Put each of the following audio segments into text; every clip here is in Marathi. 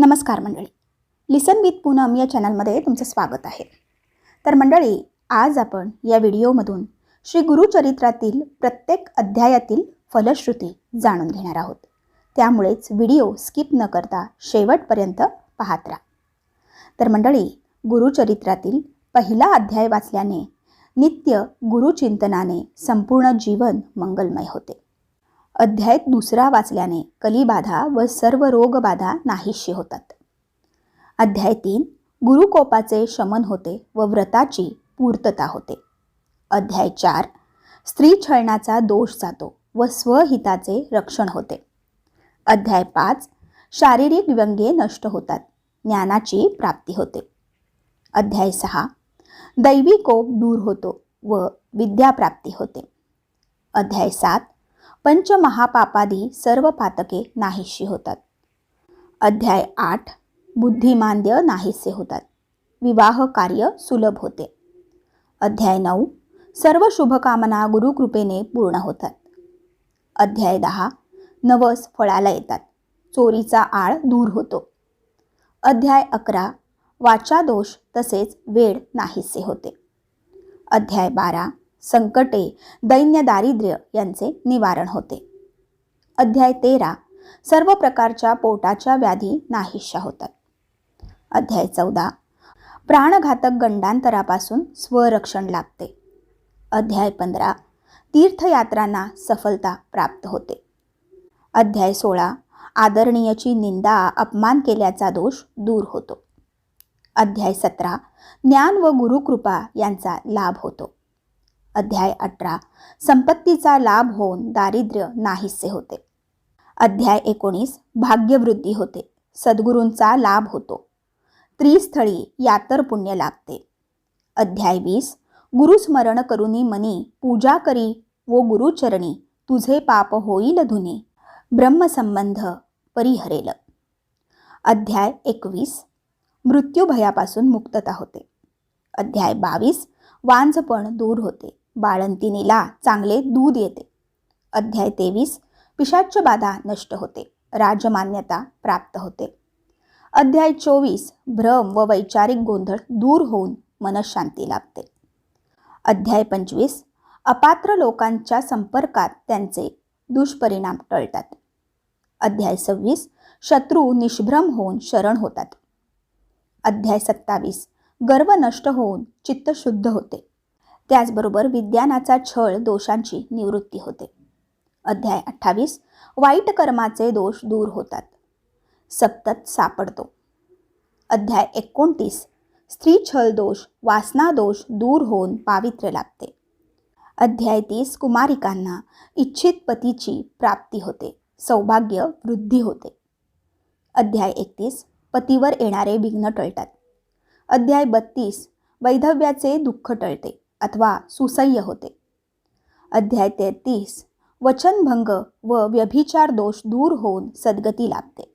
नमस्कार मंडळी. लिसन विथ पूनम या चॅनलमध्ये तुमचं स्वागत आहे. तर मंडळी आज आपण या व्हिडिओमधून श्री गुरुचरित्रातील प्रत्येक अध्यायातील फलश्रुती जाणून घेणार आहोत. त्यामुळेच व्हिडिओ स्किप न करता शेवटपर्यंत पाहत राहा. तर मंडळी गुरुचरित्रातील पहिला अध्याय वाचल्याने नित्य गुरुचिंतनाने संपूर्ण जीवन मंगलमय होते. अध्याय दुसरा वाचल्याने कलिबाधा व सर्व रोगबाधा नाहीशी होतात. अध्याय तीन गुरुकोपाचे शमन होते व व्रताची पूर्तता होते. अध्याय चार स्त्री छळणाचा दोष जातो व स्वहिताचे रक्षण होते. अध्याय पाच शारीरिक व्यंगे नष्ट होतात ज्ञानाची प्राप्ती होते. अध्याय सहा दैवी कोप दूर होतो व विद्याप्राप्ती होते. अध्याय सात पंचमहापापादी सर्व पातके नाहीशी होतात. अध्याय आठ बुद्धिमांद्य नाहीसे होतात. विवाह कार्य सुलभ होते. अध्याय नऊ सर्व शुभकामना गुरुकृपेने पूर्ण होतात. अध्याय दहा नवस फळाला येतात. चोरीचा आळ दूर होतो. अध्याय अकरा वाचा दोष तसेच वेळ नाहीसे होते. अध्याय बारा संकटे दैन्य दारिद्र्य यांचे निवारण होते. अध्याय तेरा. सर्व प्रकारच्या पोटाच्या व्याधी नाहीशा होतात. अध्याय चौदा. प्राणघातक गंडांतरापासून स्वरक्षण लाभते. अध्याय पंधरा. तीर्थयात्रांना सफलता प्राप्त होते. अध्याय सोळा. आदरणीयची निंदा अपमान केल्याचा दोष दूर होतो. अध्याय सतरा. ज्ञान व गुरुकृपा यांचा लाभ होतो. अध्याय अठरा. संपत्तीचा लाभ होऊन दारिद्र्य नाहीसे होते. अध्याय एकोणीस. भाग्यवृद्धी होते. सद्गुरूंचा लाभ होतो. त्रिस्थळी यातर पुण्य लाभते. अध्याय वीस. गुरुस्मरण करुनी मनी पूजा करी व गुरुचरणी तुझे पाप होईल धुनी. ब्रह्मसंबंध परिहरेल. अध्याय एकवीस. मृत्यूभयापासून मुक्तता होते. अध्याय बावीस. वांझपण दूर होते. बाळंतिनीला चांगले दूध येते. अध्याय तेवीस. पिशाच्य बाधा नष्ट होते. राजमान्यता प्राप्त होते. अध्याय चोवीस. भ्रम व वैचारिक गोंधळ दूर होऊन मनशांती लाभते. अध्याय पंचवीस. अपात्र लोकांच्या संपर्कात त्यांचे दुष्परिणाम टळतात. अध्याय सव्वीस. शत्रू निष्भ्रम होऊन शरण होतात. अध्याय सत्तावीस. गर्व नष्ट होऊन चित्त शुद्ध होते. त्याचबरोबर विज्ञानाचा छळ दोषांची निवृत्ती होते. अध्याय अठ्ठावीस वाईट कर्माचे दोष दूर होतात. सप्तत सापडतो. अध्याय एकोणतीस स्त्री छळ दोष वासना दोष दूर होऊन पावित्र्य लागते अध्याय तीस कुमारिकांना इच्छित पतीची प्राप्ती होते सौभाग्य वृद्धी होते. अध्याय एकतीस पतीवर येणारे विघ्न टळतात. अध्याय बत्तीस वैधव्याचे दुःख टळते. अथवा सुसह्य होते. अध्याय तेहतीस वचनभंग व व्यभिचार दोष दूर होऊन सद्गती लाभते.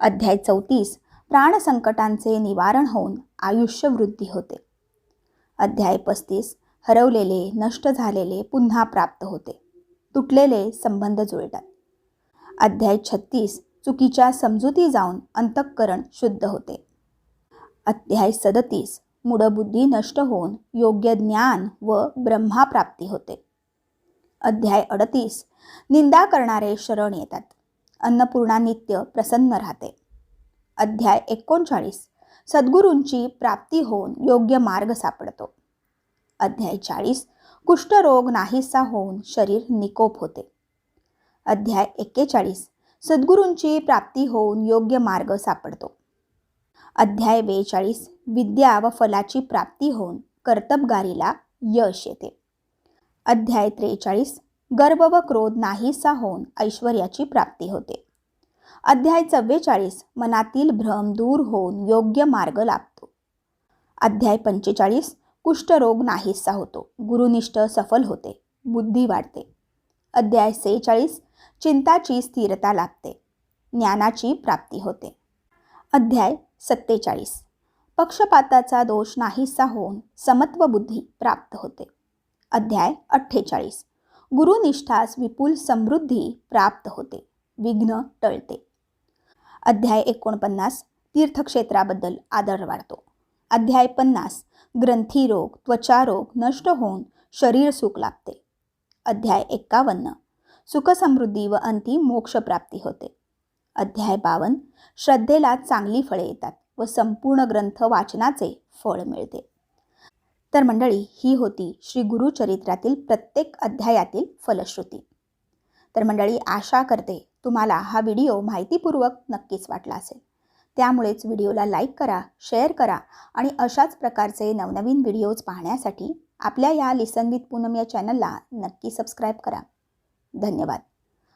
अध्याय चौतीस प्राणसंकटांचे निवारण होऊन आयुष्य वृद्धी होते. अध्याय पस्तीस हरवलेले नष्ट झालेले पुन्हा प्राप्त होते. तुटलेले संबंध जुळतात. अध्याय छत्तीस चुकीच्या समजुती जाऊन अंतःकरण शुद्ध होते. अध्याय सदतीस मूढबुद्धी नष्ट होऊन योग्य ज्ञान व ब्रह्माप्राप्ती होते. अध्याय अडतीस. निंदा करणारे शरण येतात. अन्नपूर्णा नित्य प्रसन्न राहते. अध्याय एकोणचाळीस. सद्गुरूंची प्राप्ती होऊन योग्य मार्ग सापडतो. अध्याय चाळीस. कुष्ठरोग नाहीसा होऊन शरीर निकोप होते. अध्याय एक्केचाळीस सद्गुरूंची प्राप्ती होऊन योग्य मार्ग सापडतो. अध्याय बेचाळीस. विद्या व फलाची प्राप्ती होऊन कर्तबगारीला यश येते. अध्याय त्रेचाळीस. गर्व व क्रोध नाहीसा होऊन ऐश्वर्याची प्राप्ती होते. अध्याय चव्वेचाळीस. मनातील भ्रम दूर होऊन योग्य मार्ग लाभतो. अध्याय पंचेचाळीस. कुष्ठरोग नाहीसा होतो. गुरुनिष्ठ सफल होते. बुद्धी वाढते. अध्याय सेहेचाळीस. चिंताची स्थिरता लाभते. ज्ञानाची प्राप्ती होते. अध्याय सत्तेचाळीस. पक्षपाताचा दोष नाहीसा होऊन समत्व बुद्धी प्राप्त होते. अध्याय अठ्ठेचाळीस. गुरुनिष्ठास विपुल समृद्धी प्राप्त होते. विघ्न टळते. अध्याय एकोणपन्नास. तीर्थक्षेत्राबद्दल आदर वाढतो. अध्याय पन्नास. ग्रंथीरोग त्वचारोग नष्ट होऊन शरीर सुख लाभते. अध्याय एक्कावन्न सुखसमृद्धी व अंती मोक्षप्राप्ती होते. अध्याय बावन श्रद्धेला चांगली फळे येतात व संपूर्ण ग्रंथ वाचनाचे फळ मिळते. तर मंडळी ही होती श्री गुरुचरित्रातील प्रत्येक अध्यायातील फलश्रुती. तर मंडळी आशा करते तुम्हाला हा व्हिडिओ माहितीपूर्वक नक्कीच वाटला असेल. त्यामुळेच व्हिडिओला लाईक करा शेअर करा आणि अशाच प्रकारचे नवनवीन व्हिडिओज पाहण्यासाठी आपल्या या लिसन विथ पूनम या चॅनलला नक्की सबस्क्राईब करा. धन्यवाद.